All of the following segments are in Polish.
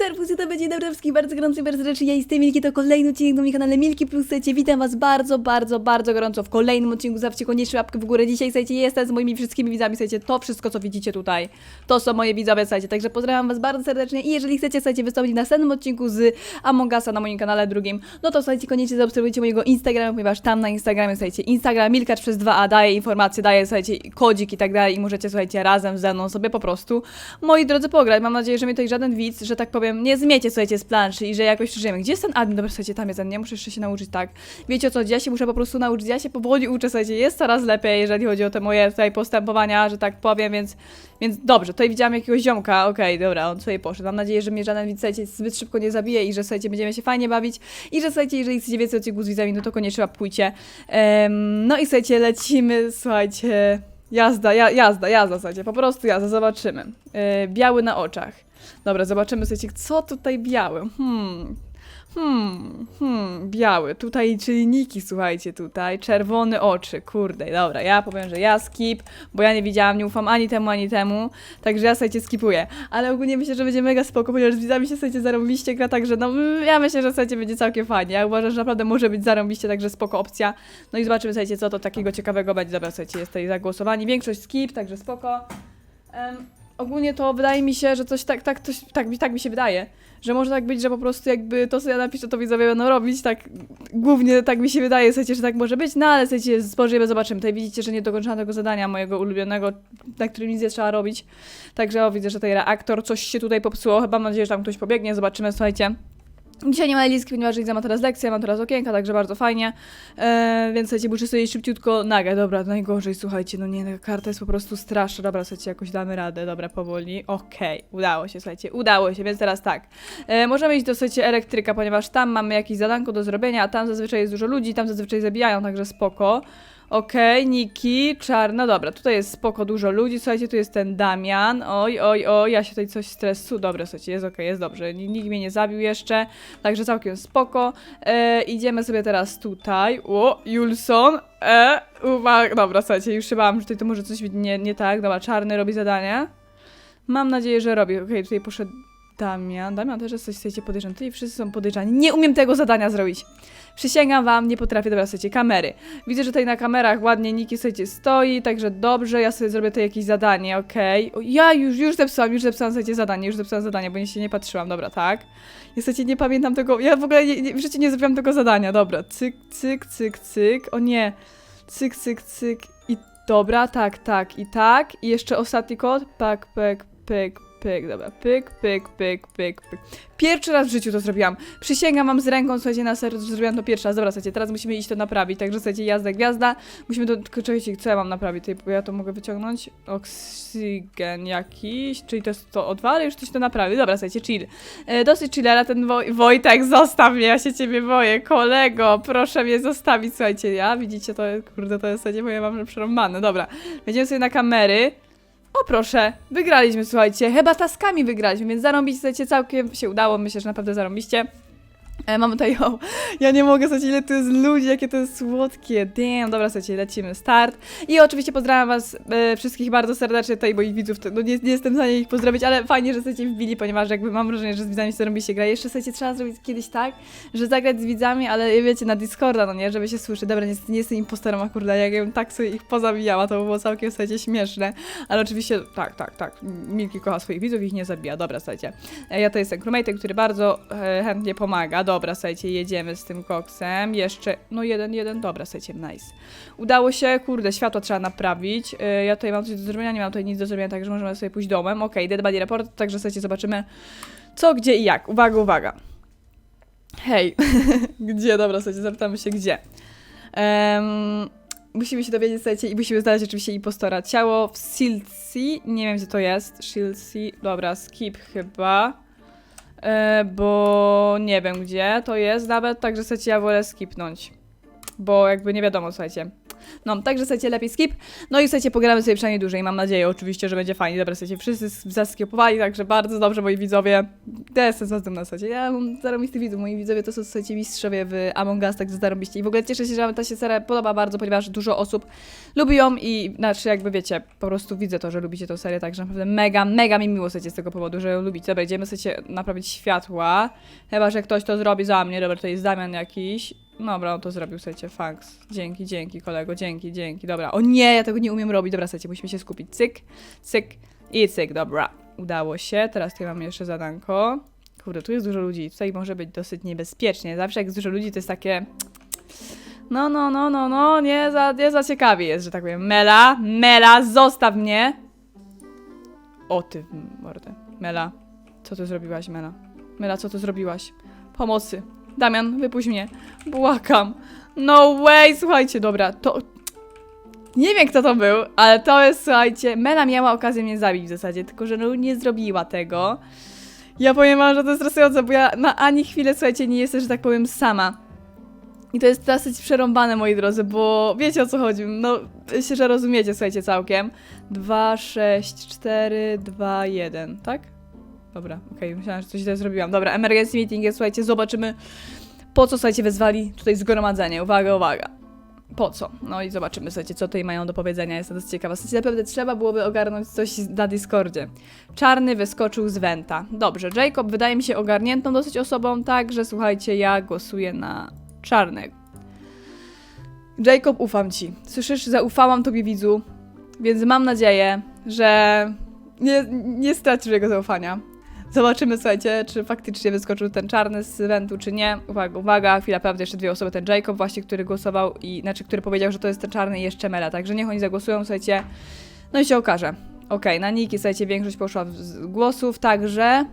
Serwus, to będzie Dobrowski, bardzo gorący, bardzo serdecznie. Ja jestem Milki, to kolejny odcinek na moim kanale Milki Plus. Słuchajcie, witam was bardzo, bardzo, bardzo gorąco w kolejnym odcinku. Zawsze koniecznie łapkę w górę. Dzisiaj, słuchajcie, jestem z moimi wszystkimi widzami, słuchajcie, to wszystko, co widzicie tutaj, to są moje widzowie, słuchajcie, także pozdrawiam was bardzo serdecznie i jeżeli chcecie, słuchajcie, wystąpić w następnym odcinku z Among Usa na moim kanale drugim, no to, słuchajcie, koniecznie zaobserwujcie mojego Instagrama, ponieważ tam na Instagramie, słuchajcie, Instagram Milkacz przez 2A daje informacje, daje, słuchajcie, kodzik i tak dalej i możecie, słuchajcie, razem ze mną sobie po prostu, moi drodzy, pograć. Mam nadzieję, że żaden widz, że tak nie zmiecie, słuchajcie, z planszy i że jakoś przeżyjemy. Gdzie jest ten admin? Dobra, słuchajcie, tam jest ten, nie muszę jeszcze się nauczyć tak. Wiecie co, ja się muszę po prostu nauczyć, ja się powoli uczę, słuchajcie, jest coraz lepiej, jeżeli chodzi o te moje tutaj postępowania, że tak powiem, więc, więc dobrze, tutaj widziałam jakiegoś ziomka, okej, dobra, on sobie poszedł. Mam nadzieję, że mnie żaden widz, zbyt szybko nie zabije i że, słuchajcie, będziemy się fajnie bawić i że, słuchajcie, jeżeli chcecie więcej odcinków z widzami, no to koniecznie łapkujcie. Em, no i, słuchajcie, lecimy, słuchajcie, jazda, ja, jazda, jazda, słuchajcie, po prostu jazda, zobaczymy. E, biały na oczach. Dobra, zobaczymy, słuchajcie, co tutaj biały. Hmm. Hmm, hmm, biały. Tutaj czynniki, słuchajcie, tutaj. Czerwone oczy, kurde. Dobra, ja powiem, że ja skip, bo ja nie widziałam, nie ufam ani temu, ani temu. Także ja, słuchajcie, skipuję. Ale ogólnie myślę, że będzie mega spoko, ponieważ z widzami się, słuchajcie, zarąbiście gra, także no, mm, ja myślę, że, słuchajcie, będzie całkiem fajnie. Ja uważam, że naprawdę może być zarąbiście, także spoko opcja. No i zobaczymy, słuchajcie, co to takiego ciekawego będzie. Dobra, słuchajcie, jest tutaj zagłosowanie. Większość skip, także spoko. Em, ogólnie to wydaje mi się, że coś tak, tak, coś, tak, mi- tak mi się wydaje, że może tak być, że po prostu jakby to, co ja napiszę, to widzowie będą robić, tak głównie tak mi się wydaje, słuchajcie, że tak może być, no ale słuchajcie, spojrzymy, zobaczymy. Tutaj widzicie, że nie dokończyłam tego zadania mojego ulubionego, na którym nic nie trzeba robić, także o, widzę, że tutaj reaktor, coś się tutaj popsuło, chyba mam nadzieję, że tam ktoś pobiegnie, zobaczymy, słuchajcie. Dzisiaj nie ma Eliski, ponieważ Liza ma teraz lekcję, mam teraz okienka, także bardzo fajnie. Eee, więc słuchajcie, muszę sobie szybciutko nagę. Dobra, najgorzej, słuchajcie, no nie, ta karta jest po prostu straszna. Dobra, słuchajcie, jakoś damy radę, dobra, powoli. Okej, udało się, słuchajcie, udało się, więc teraz tak. E, możemy iść do, słuchajcie, elektryka, ponieważ tam mamy jakieś zadanko do zrobienia, a tam zazwyczaj jest dużo ludzi, tam zazwyczaj zabijają, także spoko. Okej, Niki, czarno, dobra, tutaj jest spoko, dużo ludzi, słuchajcie, tu jest ten Damian, oj, oj, oj, ja się tutaj coś stresu, dobra, słuchajcie, jest okej, jest dobrze, Ni- nikt mnie nie zabił jeszcze, także całkiem spoko, e, idziemy sobie teraz tutaj, o, Julson, e, uwaga, dobra, słuchajcie, już się bałam, że tutaj to może coś nie, nie tak, dobra, czarny robi zadanie, mam nadzieję, że robi, okej, tutaj poszedł Damian, Damian też jest coś, słuchajcie, podejrzany, tutaj wszyscy są podejrzani, nie umiem tego zadania zrobić, Przysięgam wam, nie potrafię, dobra, słuchajcie, kamery. Widzę, że tutaj na kamerach ładnie Niki, słuchajcie, stoi, także dobrze, ja sobie zrobię tutaj jakieś zadanie, okej. O, Ja już, już zepsułam, już zepsułam, słuchajcie, zadanie, już zepsułam zadanie, bo nie się nie patrzyłam, dobra, tak. Niestety nie pamiętam tego, ja w ogóle nie, nie, w życiu nie zrobiłam tego zadania, dobra, cyk, cyk, cyk, cyk, o nie, cyk, cyk, cyk. I dobra, tak, tak i tak. I jeszcze ostatni kod, pak, pyk, pyk, pyk, dobra, pyk, pyk, pyk, pyk, pyk. Pierwszy raz w życiu to zrobiłam. Przysięgam wam z ręką, słuchajcie, na sercu, że zrobiłam to pierwszy raz. Dobra, słuchajcie, teraz musimy iść to naprawić. Także, słuchajcie, jazda, gwiazda. Musimy to... Czekajcie, co ja mam naprawić? Tutaj, bo ja to mogę wyciągnąć. Oksygen jakiś. Czyli to jest to O2, ale już coś to naprawi. Dobra, słuchajcie, chill. E, dosyć chillera ten Woj Wojtek, zostaw mnie, ja się ciebie boję. Kolego, proszę mnie zostawić, słuchajcie. Ja, widzicie, to kurde, to jest, słuchajcie, bo ja mam przerąbane. Dobra, będziemy sobie na kamery. O proszę, wygraliśmy, słuchajcie, chyba taskami wygraliśmy, więc zarąbić, słuchajcie, całkiem się udało, myślę, że naprawdę zarąbiście. E, tutaj, o, ja nie mogę, słuchajcie, ile to jest ludzi, jakie to jest słodkie, damn, dobra, słuchajcie, lecimy, start. I oczywiście pozdrawiam was e, wszystkich bardzo serdecznie, tutaj moich widzów, to, no nie, nie jestem w stanie ich pozdrowić, ale fajnie, że jesteście wbili, ponieważ jakby mam wrażenie, że z widzami sobie się gra. Jeszcze, słuchajcie, trzeba zrobić kiedyś tak, że zagrać z widzami, ale wiecie, na Discorda, no nie, żeby się słyszy. Dobra, niestety nie jestem impostorem, a kurde, jak ja bym tak sobie ich pozabijała, to by było całkiem, słuchajcie, śmieszne. Ale oczywiście, tak, tak, tak, Milki kocha swoich widzów, ich nie zabija. Dobra, słuchajcie. E, Ja to jestem crewmate, który bardzo e, chętnie pomaga. Dobra, słuchajcie, jedziemy z tym koksem. Jeszcze, no jeden, jeden, dobra, słuchajcie, nice. Udało się, kurde, światło trzeba naprawić. E, Ja tutaj mam coś do zrobienia, nie mam tutaj nic do zrobienia, także możemy sobie pójść domem. Okej, dead body report, także słuchajcie, zobaczymy co, gdzie i jak. Uwaga, uwaga. Hej, gdzie? Dobra, słuchajcie, zapytamy się gdzie. Em, musimy się dowiedzieć, słuchajcie, i musimy znaleźć oczywiście impostora. Ciało w Silsea, nie wiem gdzie to jest. Silsea, dobra, skip chyba. E, bo nie wiem gdzie to jest nawet, także słuchajcie, ja wolę skipnąć. Bo jakby nie wiadomo, słuchajcie. No, także słuchajcie, lepiej skip. No i słuchajcie, pogramy sobie przynajmniej dłużej. Mam nadzieję oczywiście, że będzie fajnie. Dobra, słuchajcie, wszyscy zaskipowali, także bardzo dobrze, moi widzowie. Ja jestem z was dumna, słuchajcie. Ja mam zarobistych widzów. Moi widzowie to są, słuchajcie, mistrzowie w Among Us, także zarobiście. I w ogóle cieszę się, że ta się seria podoba bardzo, ponieważ dużo osób lubi ją i znaczy jakby wiecie, po prostu widzę to, że lubicie tę serię, także naprawdę mega, mega mi miło słuchajcie z tego powodu, że ją lubicie. Dobra, idziemy słuchajcie naprawić światła. Chyba, że ktoś to zrobi za mnie. Dobra, to jest Damian jakiś. Dobra, on to zrobił, słuchajcie, thanks. Dzięki, dzięki, kolego, dzięki, dzięki. Dobra, o nie, ja tego nie umiem robić. Dobra, słuchajcie, musimy się skupić. Cyk, cyk i cyk, dobra. Udało się. Teraz tutaj mamy jeszcze zadanko. Kurde, tu jest dużo ludzi. Tutaj może być dosyć niebezpiecznie. Zawsze jak jest dużo ludzi, to jest takie... No, no, no, no, no, nie za, nie za ciekawie jest, że tak powiem. Mela, Mela, zostaw mnie! O ty, mordę. Mela, co ty zrobiłaś, Mela? Mela, co ty zrobiłaś? Pomocy. Damian, wypuść mnie. Błagam. No way, słuchajcie, dobra, to... Nie wiem, kto to był, ale to jest, słuchajcie, Mela miała okazję mnie zabić w zasadzie, tylko że no nie zrobiła tego. Ja powiem wam, że to jest stresujące, bo ja na ani chwilę, słuchajcie, nie jestem, że tak powiem, sama. I to jest dosyć przerąbane, moi drodzy, bo wiecie o co chodzi. No, myślę, że rozumiecie, słuchajcie, całkiem. 2, 6, 4, 2, 1, tak? Dobra, okej, myślałam, że coś źle zrobiłam. Dobra, emergency meeting jest, słuchajcie, zobaczymy, po co, słuchajcie, wezwali tutaj zgromadzenie. Uwaga, uwaga. Po co? No i zobaczymy, słuchajcie, co tutaj mają do powiedzenia. Jestem dosyć ciekawa. Słuchajcie, naprawdę trzeba byłoby ogarnąć coś na Discordzie. Czarny wyskoczył z Wenta. Dobrze, Jacob wydaje mi się ogarniętą dosyć osobą, także słuchajcie, ja głosuję na czarnego. Jacob, ufam ci. Słyszysz, zaufałam tobie, widzu, więc mam nadzieję, że nie, nie stracisz jego zaufania. Zobaczymy, słuchajcie, czy faktycznie wyskoczył ten czarny z eventu, czy nie. Uwaga, uwaga, chwila prawdy, jeszcze dwie osoby. Ten Jacob właśnie, który głosował i, znaczy, który powiedział, że to jest ten czarny i jeszcze Mela, także niech oni zagłosują, słuchajcie. No i się okaże. Okej, na Niki, słuchajcie, większość poszła z głosów, także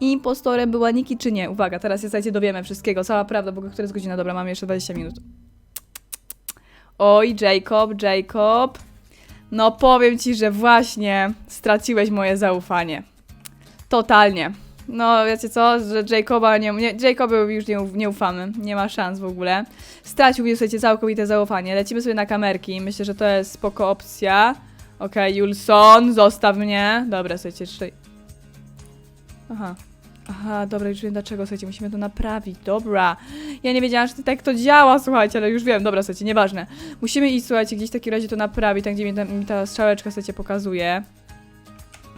impostorem była Niki, czy nie. Uwaga, teraz się, słuchajcie, dowiemy wszystkiego, cała prawda, bo która jest godzina, dobra, mamy jeszcze 20 minut. Oj, Jacob, Jacob. No powiem ci, że właśnie straciłeś moje zaufanie. Totalnie. No, wiecie co, że Jacoba nie, nie Jacoba już nie, nie ufamy, nie ma szans w ogóle. Stracił słuchajcie, całkowite zaufanie. Lecimy sobie na kamerki, myślę, że to jest spoko opcja. Okej, Julson, zostaw mnie. Dobra, słuchajcie, tutaj... Aha. Aha, dobra, już wiem dlaczego, słuchajcie, musimy to naprawić, dobra. Ja nie wiedziałam, że tak to działa, słuchajcie, ale już wiem, dobra, słuchajcie, nieważne. Musimy iść, słuchajcie, gdzieś w takim razie to naprawić, tam gdzie mi ta, mi ta strzałeczka, słuchajcie, pokazuje.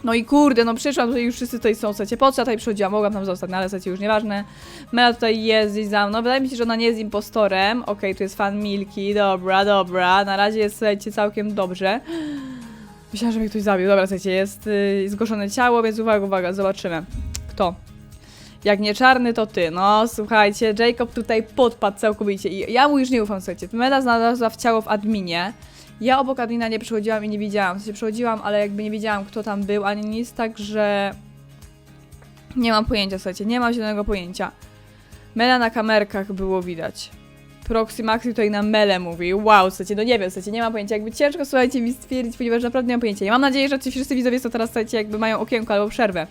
No i kurde, no przyszłam, tutaj już wszyscy tutaj są, słuchajcie, po co ja tutaj przychodziłam, mogłam tam zostać, no ale słuchajcie, już nieważne. Mela tutaj jest gdzieś za mną, wydaje mi się, że ona nie jest impostorem. Okej, tu jest fan Milki, dobra, dobra, na razie jest, słuchajcie, całkiem dobrze. Myślałam, że mnie ktoś zabił, dobra, słuchajcie, jest yy, zgłoszone ciało, więc uwaga, uwaga, zobaczymy. Kto? Jak nie czarny, to ty. No, słuchajcie, Jacob tutaj podpadł całkowicie i ja mu już nie ufam, słuchajcie. Mela znalazła w ciało w adminie. Ja obok admina nie przychodziłam i nie widziałam. W sensie przychodziłam, ale jakby nie wiedziałam, kto tam był, ani nic, także... Nie mam pojęcia, słuchajcie, nie mam zielonego pojęcia. Mela na kamerkach było widać. Proxy Maxi tutaj na mele mówi. Wow, słuchajcie, no nie wiem, słuchajcie, nie mam pojęcia. Jakby ciężko, słuchajcie, mi stwierdzić, ponieważ naprawdę nie mam pojęcia. Ja mam nadzieję, że ci wszyscy widzowie są teraz, słuchajcie, jakby mają okienko albo przerwę.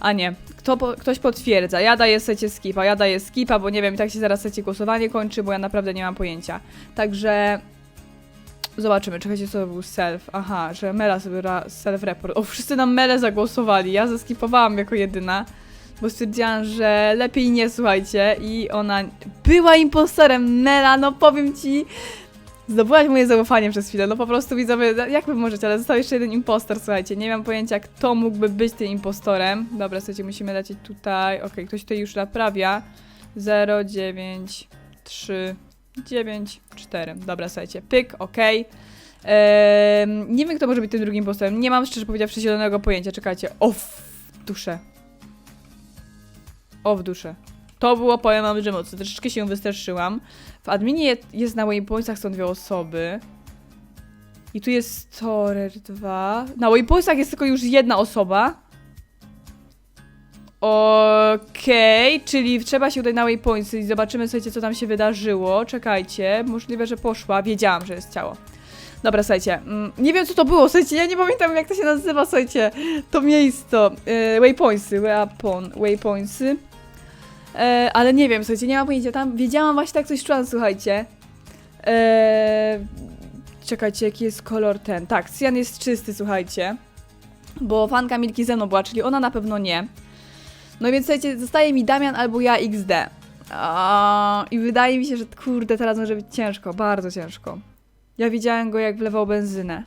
A nie. Kto po, ktoś potwierdza. Ja daję secie skipa, ja daję skipa, bo nie wiem, i tak się zaraz secie głosowanie kończy, bo ja naprawdę nie mam pojęcia. Także zobaczymy, czekajcie, co to był self. Aha, że Mela sobie self-report. O, wszyscy na Mele zagłosowali. Ja zeskipowałam jako jedyna, bo stwierdziłam, że lepiej nie, słuchajcie. I ona była impostorem. Mela, no powiem ci, Zdobyłaś moje zaufanie przez chwilę, no po prostu widzowie, jak wy możecie, ale został jeszcze jeden impostor, słuchajcie, nie mam pojęcia, kto mógłby być tym impostorem. Dobra, słuchajcie, musimy lecieć tutaj, okej, ktoś tutaj już naprawia. 0, 9, 3, 9, 4, dobra, słuchajcie, pyk, okej. Ehm, nie wiem, kto może być tym drugim impostorem, nie mam szczerze powiedziawszy zielonego pojęcia, czekajcie, o w duszę. O w duszę. To było, powiem wam, że mocno, troszeczkę się wystraszyłam. W adminie je- jest na waypointsach są dwie osoby. I tu jest Storer 2. Na waypointsach jest tylko już jedna osoba. Okej, czyli trzeba się udać na waypointsy i zobaczymy, słuchajcie, co tam się wydarzyło. Czekajcie, możliwe, że poszła. Wiedziałam, że jest ciało. Dobra, słuchajcie, mm, nie wiem co to było, słuchajcie, ja nie pamiętam jak to się nazywa, słuchajcie, to miejsce, yy, waypointsy, waypon, waypointsy. E, ale nie wiem, słuchajcie, nie mam pojęcia, tam wiedziałam właśnie tak coś czułam, słuchajcie. Eee, czekajcie, jaki jest kolor ten. Tak, cyjan jest czysty, słuchajcie. Bo fanka Milki ze mną była, czyli ona na pewno nie. No więc słuchajcie, zostaje mi Damian albo ja XD. I wydaje mi się, że kurde, teraz może być ciężko, bardzo ciężko. Ja widziałem go, jak wlewał benzynę.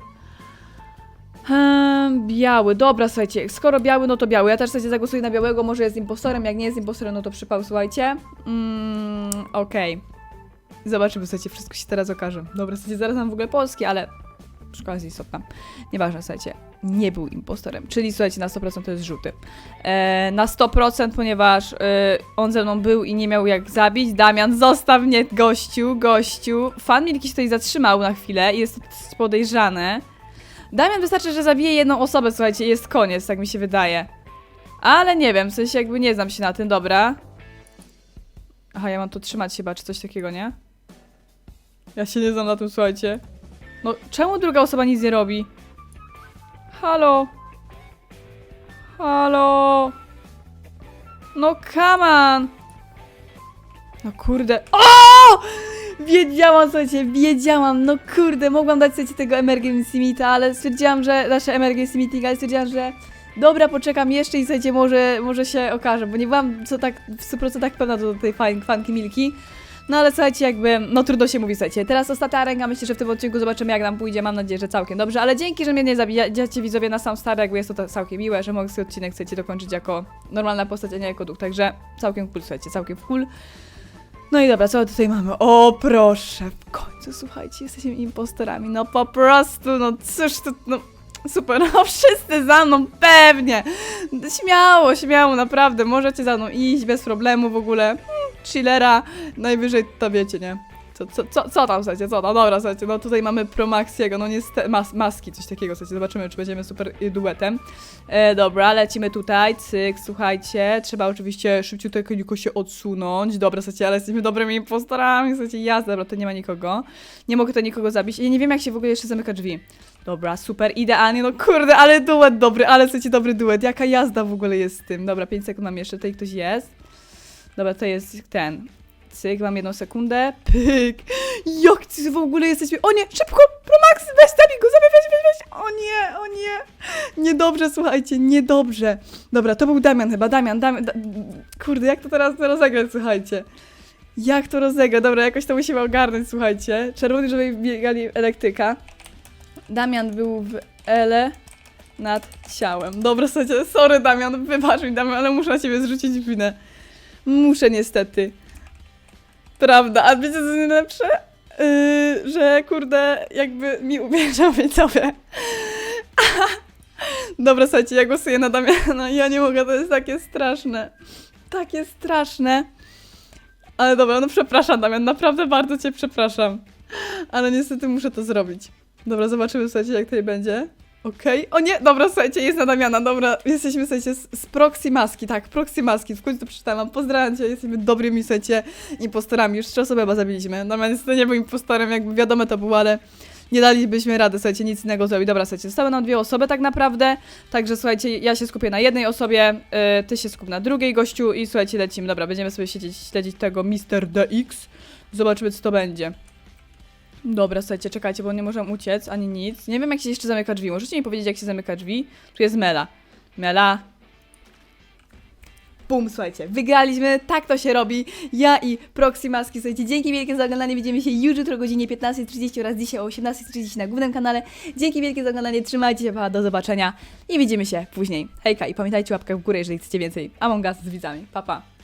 Hmm, biały, dobra, słuchajcie, skoro biały, no to biały. Ja też słuchajcie zagłosuję na białego, może jest impostorem, jak nie jest impostorem, no to przypał, słuchajcie. Mm, okej. Zobaczymy, słuchajcie, wszystko się teraz okaże. Dobra, słuchajcie, zaraz mam w ogóle polski, ale przy okazji istotna. Nieważne, słuchajcie, nie był impostorem, czyli słuchajcie, na 100% to jest żółty. E, na 100%, ponieważ e, on ze mną był i nie miał jak zabić. Damian, zostaw mnie, gościu, gościu. Fan mi jakiś tutaj zatrzymał na chwilę i jest to podejrzane. Damian wystarczy, że zabije jedną osobę, słuchajcie, jest koniec, tak mi się wydaje. Ale nie wiem, w sensie jakby nie znam się na tym, dobra. Aha, ja mam to trzymać chyba, czy coś takiego, nie? Ja się nie znam na tym, słuchajcie. No, czemu druga osoba nic nie robi? Halo? Halo? No, come on! No kurde. O! Wiedziałam, słuchajcie, wiedziałam, no kurde, mogłam dać sobie tego emergency meeta, ale stwierdziłam, że, nasze emergency meeting, ale stwierdziłam, że dobra, poczekam jeszcze i słuchajcie, może, może się okaże, bo nie byłam co tak w 100% pewna do tej fan, fanki Milki. No ale słuchajcie, jakby, no trudno się mówi, słuchajcie. Teraz ostatnia ręka, myślę, że w tym odcinku zobaczymy jak nam pójdzie, mam nadzieję, że całkiem dobrze, ale dzięki, że mnie nie zabijacie widzowie na sam stary, jakby jest to całkiem miłe, że mogę sobie odcinek, chcecie dokończyć jako normalna postać, a nie jako duch, także całkiem cool, słuchajcie, całkiem cool. No i dobra, co tutaj mamy? O proszę, w końcu, słuchajcie, jesteśmy impostorami, no po prostu, no cóż to, no super, no wszyscy za mną, pewnie, śmiało, śmiało, naprawdę, możecie za mną iść bez problemu w ogóle, chillera, najwyżej to wiecie, nie? Co, co, co, co tam, słuchajcie, co tam? Dobra, słuchajcie, no tutaj mamy Promaxiego, no niestety, mas, maski, coś takiego, słuchajcie, zobaczymy, czy będziemy super y, duetem. E, dobra, lecimy tutaj, cyk, słuchajcie, trzeba oczywiście szybciutko się odsunąć, dobra, słuchajcie, ale jesteśmy dobrymi impostorami, słuchajcie, jazda, dobra, to nie ma nikogo, nie mogę to nikogo zabić, ja nie wiem, jak się w ogóle jeszcze zamyka drzwi. Dobra, super, idealnie, no kurde, ale duet dobry, ale słuchajcie, dobry duet, jaka jazda w ogóle jest z tym. Dobra, 5 sekund mam jeszcze, tutaj ktoś jest. Dobra, to jest ten. Cyk, mam jedną sekundę. Pyk. Jak ty w ogóle jesteśmy? O nie, szybko! Promax, weź, zabij go, zabij, weź, weź, weź. O nie, o nie. Niedobrze, słuchajcie, niedobrze. Dobra, to był Damian chyba, Damian, Damian. Da... Kurde, jak to teraz rozegrać, słuchajcie. Jak to rozegrać? Dobra, jakoś to musimy ogarnąć, słuchajcie. Czerwony, żeby biegali elektryka. Damian był w ele nad ciałem. Dobra, słuchajcie, sorry Damian, wybacz mi Damian, ale muszę na ciebie zrzucić winę. Muszę niestety. Prawda, a wiecie co jest najlepsze? Yy, że kurde, jakby mi uwierzą widzowie. Dobra, słuchajcie, ja głosuję na Damiana. Ja nie mogę, to jest takie straszne. Takie straszne. Ale dobra, no przepraszam Damian, naprawdę bardzo cię przepraszam. Ale niestety muszę to zrobić. Dobra, zobaczymy, słuchajcie, jak tutaj będzie. Okej. O nie, dobra, słuchajcie, jest na Damiana, dobra. Jesteśmy, słuchajcie, z, z Proxy Maski, tak, Proxy Maski, w końcu to przeczytałam. Pozdrawiam cię, jesteśmy dobrymi, słuchajcie, impostorami. Już trzy osoby chyba zabiliśmy. Damian niestety nie był impostorem, jakby wiadomo to było, ale nie dalibyśmy rady, słuchajcie, nic innego zrobić. Dobra, słuchajcie, zostały nam dwie osoby tak naprawdę, także słuchajcie, ja się skupię na jednej osobie, yy, ty się skup na drugiej gościu i słuchajcie, lecimy. Dobra, będziemy sobie siedzieć, śledzić tego Mr. DX. Zobaczymy, co to będzie. Dobra, słuchajcie, czekajcie, bo nie możemy uciec, ani nic. Nie wiem, jak się jeszcze zamyka drzwi. Możecie mi powiedzieć, jak się zamyka drzwi? Tu jest Mela. Mela. Bum, słuchajcie, wygraliśmy, tak to się robi. Ja i Proxy Maski, słuchajcie, dzięki wielkie za oglądanie. Widzimy się już jutro o godzinie 15.30 oraz dzisiaj o 18.30 na głównym kanale. Dzięki wielkie za oglądanie, trzymajcie się, pa, do zobaczenia i widzimy się później. Hejka i pamiętajcie łapkę w górę, jeżeli chcecie więcej Among Us z widzami. Pa, pa.